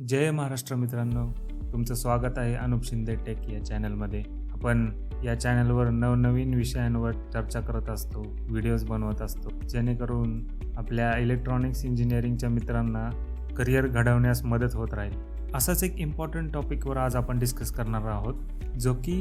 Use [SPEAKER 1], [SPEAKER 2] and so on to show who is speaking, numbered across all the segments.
[SPEAKER 1] जय महाराष्ट्र मित्रांनो. तुमचं स्वागत आहे अनुप शिंदे टेक या चॅनलमध्ये. आपण या चॅनलवर नवनवीन विषयांवर चर्चा करत असतो व्हिडिओज बनवत असतो. जेणेकरून आपल्या इलेक्ट्रॉनिक्स इंजिनिअरिंगच्या मित्रांना करिअर घडवण्यास मदत होत राहील. असाच एक इम्पॉर्टंट टॉपिकवर आज आपण डिस्कस करणार आहोत जो की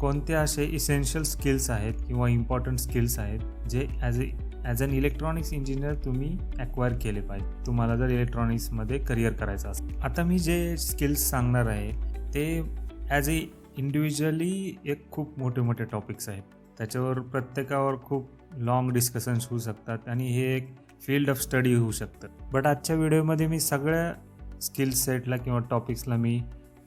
[SPEAKER 1] कोणते असे इसेन्शियल स्किल्स आहेत किंवा इम्पॉर्टंट स्किल्स आहेत जे as a as an electronics engineer तुम्ही ॲक्वायर केले पाहिजे. तुम्हाला जर इलेक्ट्रॉनिक्समध्ये करिअर करायचं असेल. आता मी जे स्किल्स सांगणार आहे ते ॲज ए इंडिव्हिज्युअली एक खूप मोठे मोठे टॉपिक्स आहेत. त्याच्यावर प्रत्येकावर खूप लाँग डिस्कशन्स होऊ शकतात आणि हे एक फील्ड ऑफ स्टडी होऊ शकतं. बट आजच्या व्हिडिओमध्ये मी सगळ्या स्किल सेटला किंवा टॉपिक्सला मी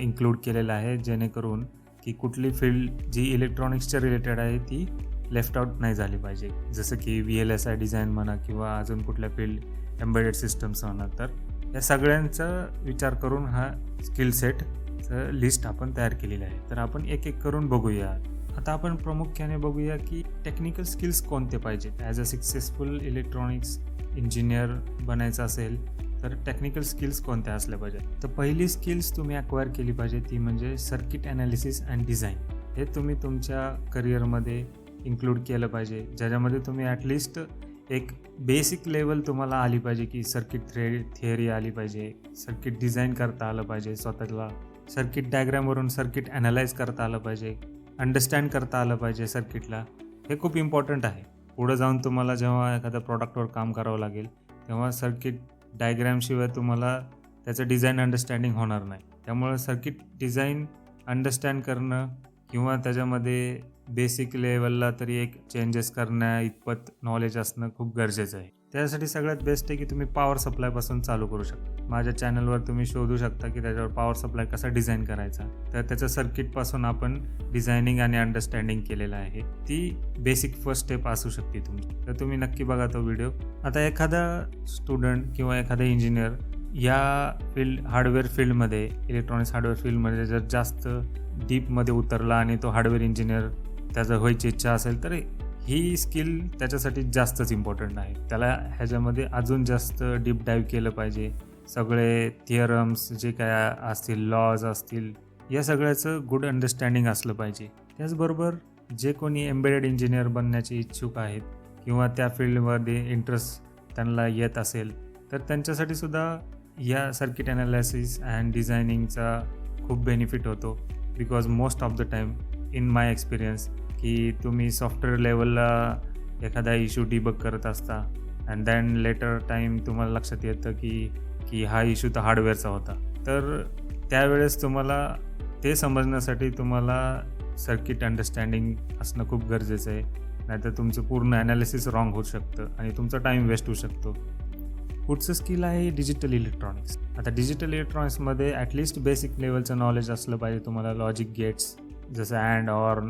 [SPEAKER 1] इन्क्लूड केलेलं आहे जेणेकरून की कुठली फील्ड जी इलेक्ट्रॉनिक्सच्या रिलेटेड आहे ती लेफ्ट आउट नाही झाली पाहिजे. जसं की V L S I design म्हणा किंवा अजून कुठल्या फील्ड एम्बेडेड सिस्टम्स म्हणा तर या सगळ्यांचा विचार करून हा स्किल सेट लिस्ट आपण तयार केलेली आहे. तर आपण एक एक करून बघूया. आता आपण प्रामुख्याने बघूया की टेक्निकल स्किल्स कोणते पाहिजेत? As a successful electronics engineer बनायचं असेल तर टेक्निकल स्किल्स कोणत्या असल्या पाहिजेत? तर पहिली स्किल्स तुम्ही अक्वायर केली पाहिजे ती म्हणजे सर्किट ॲनालिसिस अँड डिझाईन हे तुम्ही तुमच्या करिअरमध्ये इन्क्लूड केलं पाहिजे. ज्याच्यामध्ये तुम्ही ॲटलिस्ट एक बेसिक लेवल तुम्हाला आली पाहिजे की सर्किट थ्रे थिअरी आली पाहिजे. सर्किट डिझाईन करता आलं पाहिजे स्वतःला. सर्किट डायग्रामवरून सर्किट ॲनालाइज करता आलं पाहिजे. अंडरस्टँड करता आलं पाहिजे सर्किटला हे खूप इम्पॉर्टंट आहे. पुढं जाऊन तुम्हाला जेव्हा एखाद्या प्रॉडक्टवर काम करावं लागेल तेव्हा सर्किट डायग्रॅमशिवाय तुम्हाला त्याचं डिझाईन अंडरस्टँडिंग होणार नाही. त्यामुळं सर्किट डिझाईन अंडरस्टँड करणं किंवा त्याच्यामध्ये बेसिक लेवलला तरी एक चेंजेस करण्या इतपत नॉलेज असणं खूप गरजेचं आहे. त्यासाठी सगळ्यात बेस्ट आहे की तुम्ही पॉवर सप्लायपासून चालू करू शकता. माझ्या चॅनलवर तुम्ही शोधू शकता की त्याच्यावर पॉवर सप्लाय कसा डिझाईन करायचा. तर त्याच्या सर्किटपासून आपण डिझायनिंग आणि अंडरस्टँडिंग केलेलं आहे. ती बेसिक फर्स्ट स्टेप असू शकते तुमची. तर तुम्ही नक्की बघा तो व्हिडिओ आता एखादा स्टुडंट किंवा एखादा इंजिनियर या फील्ड हार्डवेअर फील्डमध्ये इलेक्ट्रॉनिक्स हार्डवेअर फील्डमध्ये जर जास्त डीपमध्ये उतरला आणि तो हार्डवेअर इंजिनियर त्याचं व्हायची इच्छा असेल तर ही स्किल त्याच्यासाठी जास्तच इम्पॉर्टंट आहे. त्याला ह्याच्यामध्ये अजून जास्त डीप डाईव्ह केलं पाहिजे. सगळे थिअरम्स जे काय असतील लॉज असतील या सगळ्याचं गुड अंडरस्टँडिंग असलं पाहिजे. त्याचबरोबर जे कोणी एम्बेडेड इंजिनियर बनण्याचे इच्छुक आहेत किंवा त्या फील्डमध्ये इंटरेस्ट त्यांना येत असेल तर त्यांच्यासाठी सुद्धा या सर्किट ॲनालिसिस अँड डिझायनिंगचा खूप बेनिफिट होतो. Because most of the time in my experience की तुम्ही सॉफ्टवेअर लेवलला एखादा इश्यू डिबग करत असता अँड दॅन लेटर टाईम तुम्हाला लक्षात येतं की की हा इश्यू तर हार्डवेअरचा होता. तर त्यावेळेस तुम्हाला ते समजण्यासाठी तुम्हाला सर्किट अंडरस्टँडिंग असणं खूप गरजेचं आहे. नाहीतर तुमचं पूर्ण ॲनालिसिस रॉंग होऊ शकतं आणि तुमचा टाईम वेस्ट होऊ शकतो. पुढचं स्किल आहे डिजिटल इलेक्ट्रॉनिक्स आता डिजिटल इलेक्ट्रॉनिक्समध्ये ॲटलिस्ट बेसिक लेवलचं नॉलेज असलं पाहिजे तुम्हाला. लॉजिक गेट्स जसं and or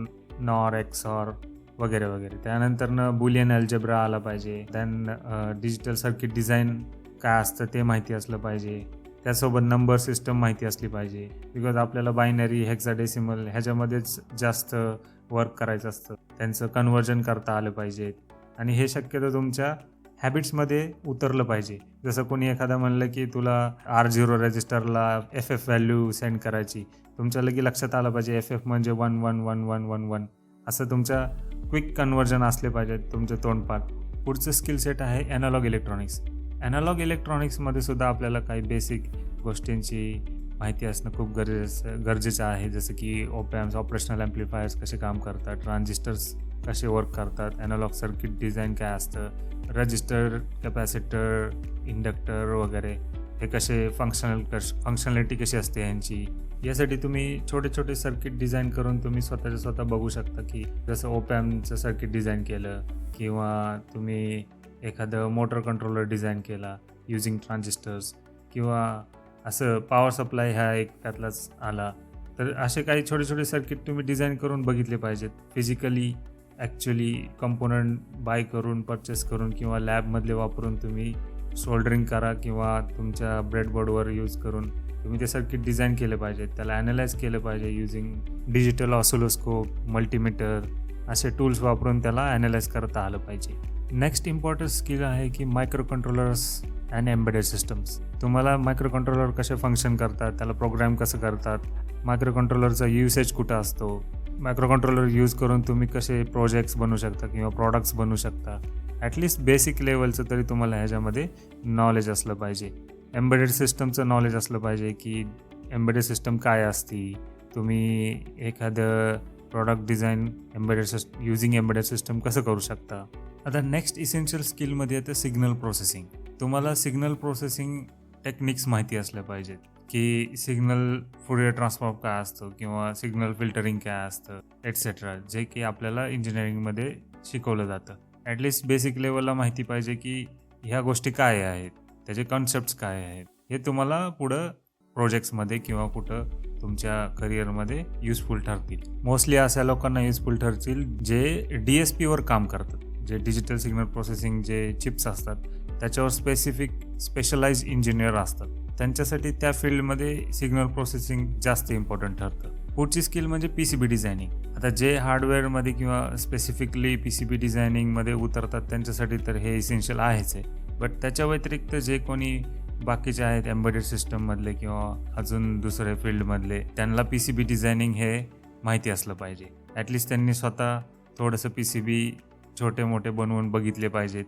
[SPEAKER 1] nor XOR वगैरे वगैरे. त्यानंतरनं बुलियन अल्जेब्रा आला पाहिजे. दॅन डिजिटल सर्किट डिझाईन काय असतं ते माहिती असलं पाहिजे. त्यासोबत नंबर सिस्टम माहिती असली पाहिजे. बिकॉज आपल्याला बायनरी हेक्झाडेसिमल ह्याच्यामध्येच जास्त वर्क करायचं असतं. त्यांचं कन्वर्जन करता आलं पाहिजे. आणि हे शक्यतो तुमच्या हॅबिट्समध्ये उतरलं पाहिजे. जसं कोणी एखादा म्हणलं की तुला आर झिरो रजिस्टरला एफ एफ व्हॅल्यू सेंड करायची तुमच्या लगी लक्षात आलं पाहिजे एफ एफ म्हणजे one one one one one one असं तुमच्या क्विक कन्वर्जन असले पाहिजेत तुमचे तोंडपाठ पुढचं स्किल सेट आहे ॲनालॉग इलेक्ट्रॉनिक्स ॲनालॉग इलेक्ट्रॉनिक्समध्ये सुद्धा आपल्याला काही बेसिक गोष्टींची माहिती असणं खूप गरजेचं गरजेचं आहे. जसं की ओपॅम्स ऑपरेशनल ॲम्प्लिफायर्स कसे काम करतात ट्रान्झिस्टर्स कसे वर्क करतात. ॲनालॉग सर्किट डिझाईन काय असतं? रजिस्टर कॅपॅसिटर इंडक्टर वगैरे. हे कसे फंक्शनल कश फंक्शनॅलिटी कशी असते यांची यासाठी तुम्ही छोटे छोटे सर्किट डिझाईन करून तुम्ही स्वतःच्या स्वतः बघू शकता की जसं ओपॅमचं सर्किट डिझाईन केलं किंवा तुम्ही एखादं मोटर कंट्रोलर डिझाईन केला युझिंग ट्रान्झिस्टर्स किंवा असं पॉवर सप्लाय ह्या एक त्यातलाच आला. तर असे काही छोटे छोटे सर्किट तुम्ही डिझाईन करून बघितले पाहिजेत. फिजिकली ॲक्च्युली कंपोनंट बाय करून परचेस करून किंवा लॅबमधले वापरून तुम्ही सोल्डरिंग करा किंवा तुमच्या ब्रेडबोर्डवर यूज करून तुम्ही ते सर्किट डिझाईन केलं पाहिजे. त्याला ॲनालाइज केलं पाहिजे युझिंग डिजिटल ऑसोलोस्कोप मल्टीमीटर असे टूल्स वापरून त्याला ॲनालाइज करता आलं पाहिजे. नेक्स्ट इम्पॉर्टंट स्किल आहे की micro controllers and embedded systems तुम्हाला मायक्रो कंट्रोलर कसे फंक्शन करतात त्याला प्रोग्राम कसं करतात? मायक्रो कंट्रोलरचा युसेज कुठं असतो? मायक्रो कंट्रोलर यूज करून तुम्ही कसे प्रोजेक्ट्स बनवू शकता किंवा प्रॉडक्ट्स बनवू शकता ॲटलिस्ट बेसिक लेवलचं तरी तुम्हाला ह्याच्यामध्ये नॉलेज असलं पाहिजे. एम्बेडेड सिस्टमचं नॉलेज असलं पाहिजे की एम्बेडेड सिस्टम काय असती तुम्ही एखादं product design embedded system using embedded system कसं करू शकता. आता नेक्स्ट इसेन्शियल स्किलमध्ये येतं सिग्नल प्रोसेसिंग तुम्हाला सिग्नल प्रोसेसिंग टेक्निक्स माहिती असल्या पाहिजेत. की सिग्नल फुरियर ट्रान्सफॉर्म काय असतं किंवा सिग्नल फिल्टरिंग काय असतं एटसेट्रा जे की आपल्याला इंजिनिअरिंगमध्ये शिकवलं जातं. ॲटलिस्ट बेसिक लेवलला माहिती पाहिजे की ह्या गोष्टी काय आहेत त्याचे कॉन्सेप्ट्स काय आहेत हे तुम्हाला पुढं प्रोजेक्ट्समध्ये किंवा कुठं तुमच्या करिअरमध्ये युजफुल ठरतील. मोस्टली अशा लोकांना युजफुल ठरतील जे डी एस पीवर काम करतात जे डिजिटल सिग्नल प्रोसेसिंग जे चिप्स असतात त्याच्यावर स्पेसिफिक स्पेशलाइज इंजिनियर असतात. त्यांच्यासाठी त्या फील्डमध्ये सिग्नल प्रोसेसिंग जास्त इम्पॉर्टंट ठरतं. पुढची स्किल म्हणजे पी सी बी डिझायनिंग आता जे हार्डवेअरमध्ये किंवा स्पेसिफिकली पी सी बी डिझायनिंगमध्ये उतरतात त्यांच्यासाठी तर हे इसेन्शियल आहेच आहे. बट त्याच्या व्यतिरिक्त जे कोणी बाकीचे आहेत एम्बेडेड सिस्टममधले किंवा अजून दुसरे फील्डमधले त्यांना पी सी बी डिझायनिंग हे माहिती असलं पाहिजे. ॲटलिस्ट त्यांनी स्वतः थोडंसं पी सी बी छोटे मोठे बनवून बघितले पाहिजेत.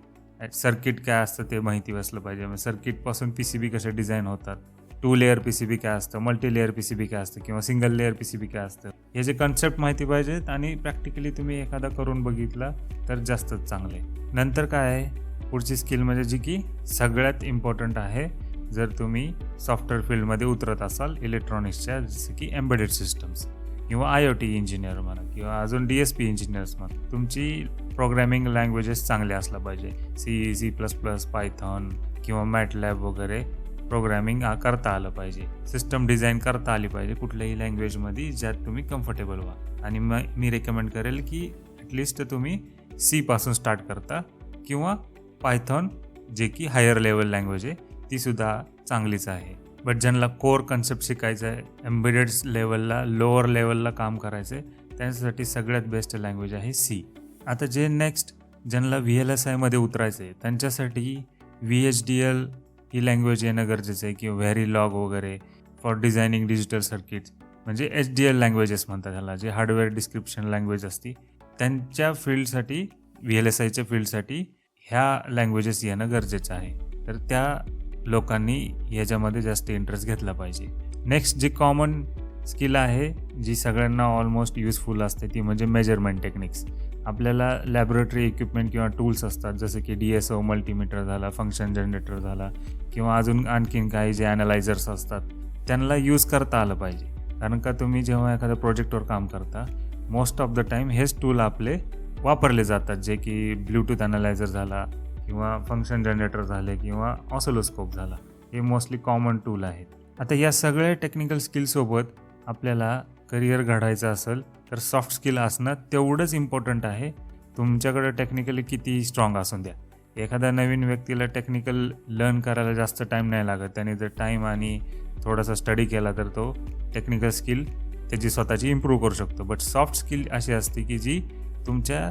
[SPEAKER 1] सर्किट काय असतं ते माहिती असलं पाहिजे. मग सर्किटपासून पी सी बी कसे डिझाईन होतात? Two layer P C B काय असतं? Multi layer P C B काय असतं? किंवा single layer P C B काय असतं? हे जे कन्सेप्ट माहिती पाहिजेत आणि प्रॅक्टिकली तुम्ही एखादा करून बघितला तर जास्तच चांगले नंतर काय आहे? पुढची स्किल म्हणजे जी की सगळ्यात इम्पॉर्टंट आहे. जर तुम्ही सॉफ्टवेअर फील्डमध्ये उतरत असाल इलेक्ट्रॉनिक्सच्या जसं की एम्बेडेड सिस्टम्स किंवा आय ओ टी इंजिनियर म्हणा किंवा अजून डी एस पी इंजिनियर्स म्हणा तुमची प्रोग्रॅमिंग लँग्वेजेस चांगले असला पाहिजे. C C plus plus Python किंवा मॅट लॅब वगैरे प्रोग्रॅमिंग करता आलं पाहिजे. सिस्टम डिझाईन करता आली पाहिजे कुठल्याही लँग्वेजमध्ये ज्यात तुम्ही कम्फर्टेबल व्हा. आणि मग मी रेकमेंड करेल की ॲटलिस्ट तुम्ही सीपासून स्टार्ट करता किंवा पायथॉन जे की हायर लेवल लँग्वेज आहे तीसुद्धा चांगलीच आहे. बट ज्यांना कोर कन्सेप्ट शिकायचं आहे एम्बेडेड लेवलला लोअर लेवलला काम करायचं आहे त्यांच्यासाठी सगळ्यात बेस्ट लँग्वेज आहे सी आता जे नेक्स्ट ज्यांना व्ही एल एस आयमध्ये उतरायचं आहे त्यांच्यासाठी व्ही एच डी एल ही लँग्वेज येणं गरजेचं आहे किंवा व्हेरी लॉग वगैरे फॉर डिझायनिंग डिजिटल सर्किट्स म्हणजे एच डी एल लँग्वेजेस म्हणतात ह्याला जे हार्डवेअर डिस्क्रिप्शन लँग्वेज असती त्यांच्या फील्डसाठी व्ही एल एस आयच्या फील्डसाठी ह्या लँग्वेजेस येणं गरजेचं आहे. तर त्या लोकांनी याच्यामध्ये जास्त इंटरेस्ट घेतला पाहिजे. नेक्स्ट जी कॉमन स्किल आहे जी सगळ्यांना ऑलमोस्ट युजफुल असते ती म्हणजे मेजरमेंट टेक्निक्स आपल्याला लॅबोरेटरी इक्विपमेंट किंवा टूल्स असतात जसं की डी एस ओ मल्टीमीटर झाला फंक्शन जनरेटर झाला किंवा अजून आणखीन काही जे ॲनालायझर्स असतात त्यांना यूज करता आलं पाहिजे. कारण का तुम्ही जेव्हा एखाद्या प्रोजेक्टवर काम करता मोस्ट ऑफ द टाईम हेच टूल आपले वापरले जातात. जे की ब्ल्यूटूथ ॲनालायझर झाला किंवा फंक्शन जनरेटर झाले किंवा ऑसोलोस्कोप झाला हे मोस्टली कॉमन टूल आहेत. आता या सगळ्या टेक्निकल स्किलसोबत आपल्याला करिअर घडायचं असेल तर सॉफ्ट स्किल असणं तेवढंच इम्पॉर्टंट आहे. तुमच्याकडं टेक्निकली किती स्ट्रॉंग असून द्या. एखाद्या नवीन व्यक्तीला टेक्निकल लर्न करायला जास्त टाईम नाही लागत त्याने जर टाईम आणि थोडासा स्टडी केला तर तो टेक्निकल स्किल त्याची स्वतःची इम्प्रूव्ह करू शकतो. बट सॉफ्ट स्किल अशी असते की जी तुमच्या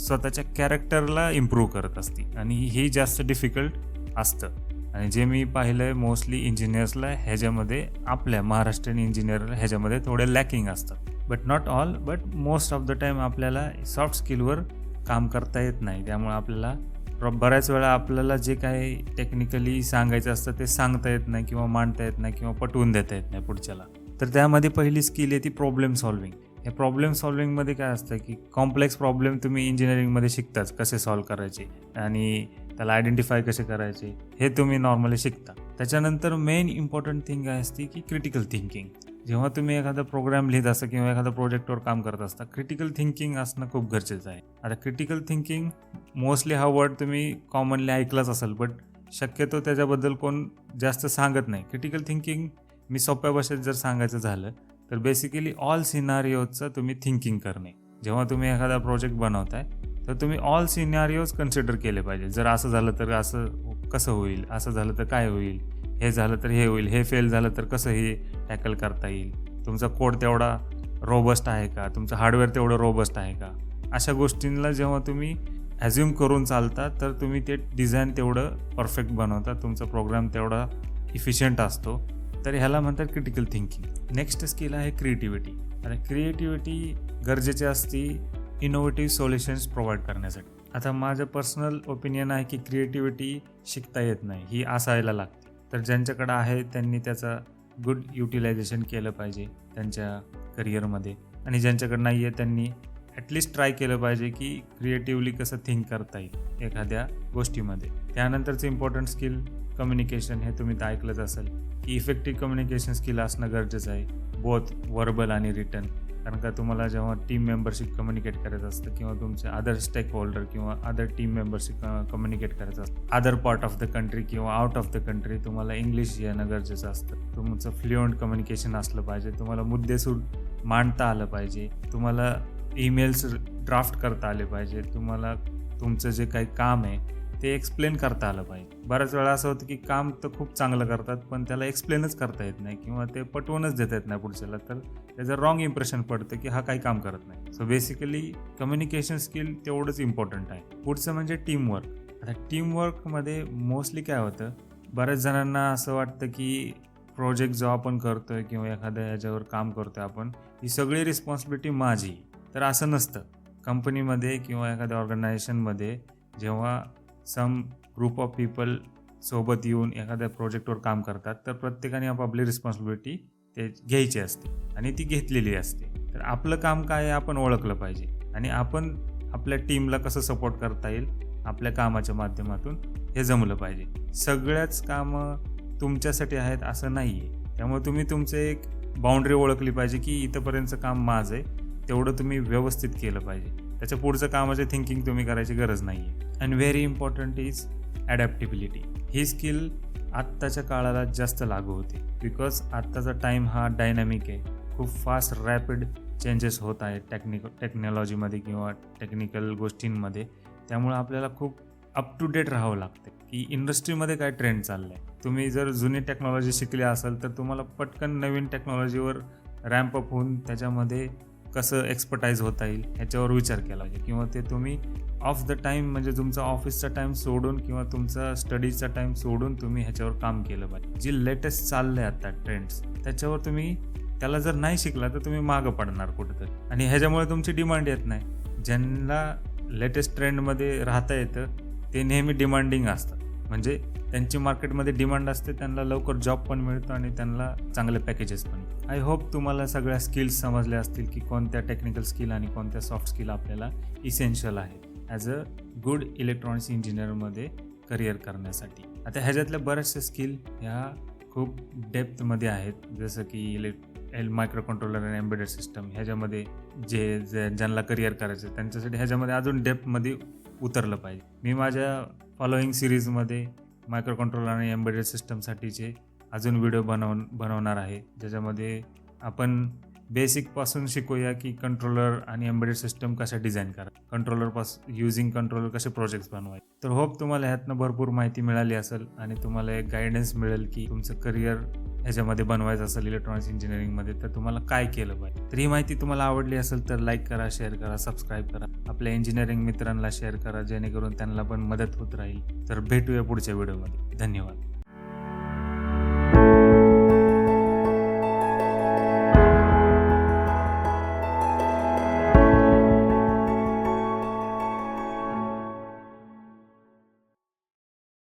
[SPEAKER 1] स्वतःच्या कॅरेक्टरला इम्प्रूव्ह करत असते. आणि हे जास्त डिफिकल्ट असतं. आणि जे मी पाहिलं आहे मोस्टली इंजिनियर्सला ह्याच्यामध्ये आपल्या महाराष्ट्रीयन इंजिनियर ह्याच्यामध्ये थोडे लॅकिंग असतात but not all but most of the time आपल्याला सॉफ्ट स्किलवर काम करता येत नाही. त्यामुळे आपल्याला बऱ्याच वेळा आपल्याला जे काही टेक्निकली सांगायचं असतं ते सांगता येत नाही किंवा मांडता येत नाही किंवा पटवून देता येत नाही पुढच्याला. तर त्यामध्ये पहिली स्किल आहे ती प्रॉब्लेम सॉल्विंग या प्रॉब्लेम सॉल्विंगमध्ये काय असतं की कॉम्प्लेक्स प्रॉब्लेम तुम्ही इंजिनिअरिंगमध्ये शिकताच कसे सॉल्व करायचे आणि त्याला आयडेंटिफाय कसे करायचे हे तुम्ही नॉर्मली शिकता. त्याच्यानंतर मेन इम्पॉर्टंट थिंग काय असते की क्रिटिकल थिंकिंग जेव्हा तुम्ही एखादा प्रोग्राम लिहित असता किंवा एखाद्या प्रोजेक्टवर काम करत असता क्रिटिकल थिंकिंग असणं खूप गरजेचं आहे. आता क्रिटिकल थिंकिंग मोस्टली हा वर्ड तुम्ही कॉमनली ऐकलाच असेल बट शक्यतो त्याच्याबद्दल कोण जास्त सांगत नाही. क्रिटिकल थिंकिंग मी सोप्या भाषेत जर सांगायचं झालं तर बेसिकली ऑल सिनारिओचं तुम्ही थिंकिंग करणे. जेव्हा तुम्ही एखादा प्रोजेक्ट बनवताय तर तुम्ही ऑल सिनारिओज कन्सिडर केले पाहिजे. जर असं झालं तर असं कसं होईल? असं झालं तर काय होईल? हे झालं तर हे होईल. हे फेल झालं तर कसं हे टॅकल करता येईल? तुमचा कोड तेवढा रोबस्ट आहे का? तुमचं हार्डवेअर तेवढं रोबस्ट आहे का? अशा गोष्टींना जेव्हा तुम्ही ॲझ्युम करून चालता तर तुम्ही ते डिझाईन तेवढं परफेक्ट बनवता. तुमचा प्रोग्राम तेवढा इफिशियंट असतो. तर ह्याला म्हणतात क्रिटिकल थिंकिंग नेक्स्ट स्किल आहे क्रिएटिव्हिटी आणि क्रिएटिव्हिटी गरजेची असती इनोव्हेटिव्ह सोल्युशन्स प्रोव्हाइड करण्यासाठी. आता माझं पर्सनल ओपिनियन आहे की क्रिएटिव्हिटी शिकता येत नाही ही असायला लागते. तर ज्यांच्याकडं आहे त्यांनी त्याचा गुड युटिलायझेशन केलं पाहिजे त्यांच्या करिअरमध्ये आणि ज्यांच्याकडं नाही आहे त्यांनी ॲटलिस्ट ट्राय केलं पाहिजे की क्रिएटिव्हली कसं थिंक करता येईल एखाद्या गोष्टीमध्ये. त्यानंतरचं इम्पॉर्टंट स्किल कम्युनिकेशन हे तुम्ही तर ऐकलंच असेल. की इफेक्टिव्ह कम्युनिकेशन स्किल असणं गरजेचं आहे बोथ वर्बल आणि रिटर्न कारण का तुम्हाला जेव्हा टीम मेंबरशिप कम्युनिकेट करायचं असतं किंवा तुमचे अदर स्टेक होल्डर किंवा अदर टीम मेंबरशिप कम्युनिकेट करायचं असतं. Other part of the country किंवा आउट ऑफ द कंट्री तुम्हाला इंग्लिश येणं गरजेचं असतं. तुमचं फ्लुएंट कम्युनिकेशन असलं पाहिजे तुम्हाला मुद्देसूद मांडता आलं पाहिजे तुम्हाला ईमेल्स ड्राफ्ट करता आले पाहिजे तुम्हाला तुमचं जे काही काम आहे ते एक्सप्लेन करता आलं पाहिजे. बऱ्याच वेळा असं होतं की काम तर खूप चांगलं करतात पण त्याला एक्सप्लेनच करता येत नाही किंवा ते पटवूनच देता येत नाही पुढच्याला. तर त्याचं रॉंग इम्प्रेशन पडतं की हा काही काम करत नाही. सो बेसिकली कम्युनिकेशन स्किल तेवढंच इम्पॉर्टंट आहे. पुढचं म्हणजे टीमवर्क आता टीमवर्कमध्ये मोस्टली काय होतं बऱ्याच जणांना असं वाटतं की प्रोजेक्ट जो आपण करतो आहे किंवा एखाद्या ह्याच्यावर काम करतो आहे आपण ही सगळी रिस्पॉन्सिबिलिटी माझी. तर असं नसतं. कंपनीमध्ये किंवा एखाद्या ऑर्गनायझेशनमध्ये जेव्हा सम ग्रुप ऑफ पीपल सोबत येऊन एखाद्या प्रोजेक्टवर काम करतात तर प्रत्येकाने आपापली रिस्पॉन्सिबिलिटी ते घ्यायची असते आणि ती घेतलेली असते. तर आपलं काम काय आहे आपण ओळखलं पाहिजे आणि आपण आपल्या टीमला कसं सपोर्ट करता येईल आपल्या कामाच्या माध्यमातून हे जमलं पाहिजे. सगळ्याच कामं तुमच्यासाठी आहेत असं नाही आहे त्यामुळे तुम्ही तुमचे एक बाउंड्री ओळखली पाहिजे की इथंपर्यंतचं काम माझं आहे तेवढं तुम्ही व्यवस्थित केलं पाहिजे. त्याच्या पुढचं कामाचे म्हणजे थिंकिंग तुम्ही करायची गरज नाही आहे and very important is adaptability he skill आत्ताच्या काळाला जास्त लागू होते. बिकॉज आत्ताचा टाईम हा डायनॅमिक आहे. खूप फास्ट रॅपिड चेंजेस होत आहेत टेक्निक टेक्नॉलॉजीमध्ये किंवा टेक्निकल गोष्टींमध्ये. त्यामुळे आपल्याला खूप अप टू डेट राहावं लागतं की इंडस्ट्रीमध्ये काय ट्रेंड चाललं आहे तुम्ही जर जुनी टेक्नॉलॉजी शिकली असाल तर तुम्हाला पटकन नवीन टेक्नॉलॉजीवर रॅम्प अप होऊन त्याच्यामध्ये कसं एक्सपर्टाईज होता येईल ह्याच्यावर विचार केला पाहिजे. किंवा ते तुम्ही ऑफ द टाईम म्हणजे तुमचा ऑफिसचा टाईम सोडून किंवा तुमचा स्टडीजचा टाईम सोडून तुम्ही ह्याच्यावर काम केलं पाहिजे. जी लेटेस्ट चाललं आहे आता ट्रेंड्स त्याच्यावर तुम्ही त्याला जर नाही शिकला तर तुम्ही मागं पडणार कुठंतरी. आणि ह्याच्यामुळे तुमची डिमांड येत नाही. ज्यांना लेटेस्ट ट्रेंडमध्ये राहता येतं ते नेहमी डिमांडिंग असतात. म्हणजे त्यांची मार्केटमध्ये डिमांड असते त्यांना लवकर जॉब पण मिळतो आणि त्यांना चांगले पॅकेजेस पण. आय होप तुम्हाला सगळ्या स्किल्स समजल्या असतील की कोणत्या टेक्निकल स्किल आणि कोणत्या सॉफ्ट स्किल आपल्याला इसेन्शियल आहेत ॲज अ गुड इलेक्ट्रॉनिक्स इंजिनियरमध्ये करिअर करण्यासाठी. आता ह्याच्यातल्या बऱ्याचशा स्किल ह्या खूप डेप्थमध्ये आहेत. जसं की इलेक्ट एल मायक्रो कंट्रोलर आणि एम्बेडेड सिस्टम ह्याच्यामध्ये जे ज्यांना करिअर करायचं त्यांच्यासाठी ह्याच्यामध्ये अजून डेप्थमध्ये उतरलं पाहिजे. मी माझ्या फॉलोईंग सिरीजमध्ये मायक्रोकंट्रोल आणि एम्बेडेड सिस्टमसाठीचे अजून व्हिडिओ बनव बनवणार आहे. ज्याच्यामध्ये आपण बेसिकपासून शिकूया की कंट्रोलर आणि एम्बेडेड सिस्टम कशा डिझाईन करा कंट्रोलरपासून युझिंग कंट्रोलर कसे प्रोजेक्ट्स बनवाय तर होप तुम्हाला ह्यातनं भरपूर माहिती मिळाली असेल आणि तुम्हाला एक गायडन्स मिळेल की तुमचं करिअर ह्याच्यामध्ये बनवायचं असेल इलेक्ट्रॉनिक्स इंजिनिअरिंगमध्ये तर तुम्हाला काय केलं पाहिजे. तर ही माहिती तुम्हाला आवडली असेल तर लाईक करा शेअर करा सबस्क्राईब करा. आपल्या इंजिनिअरिंग मित्रांना शेअर करा जेणेकरून त्यांना पण मदत होत राहील. तर भेटूया पुढच्या व्हिडिओमध्ये धन्यवाद.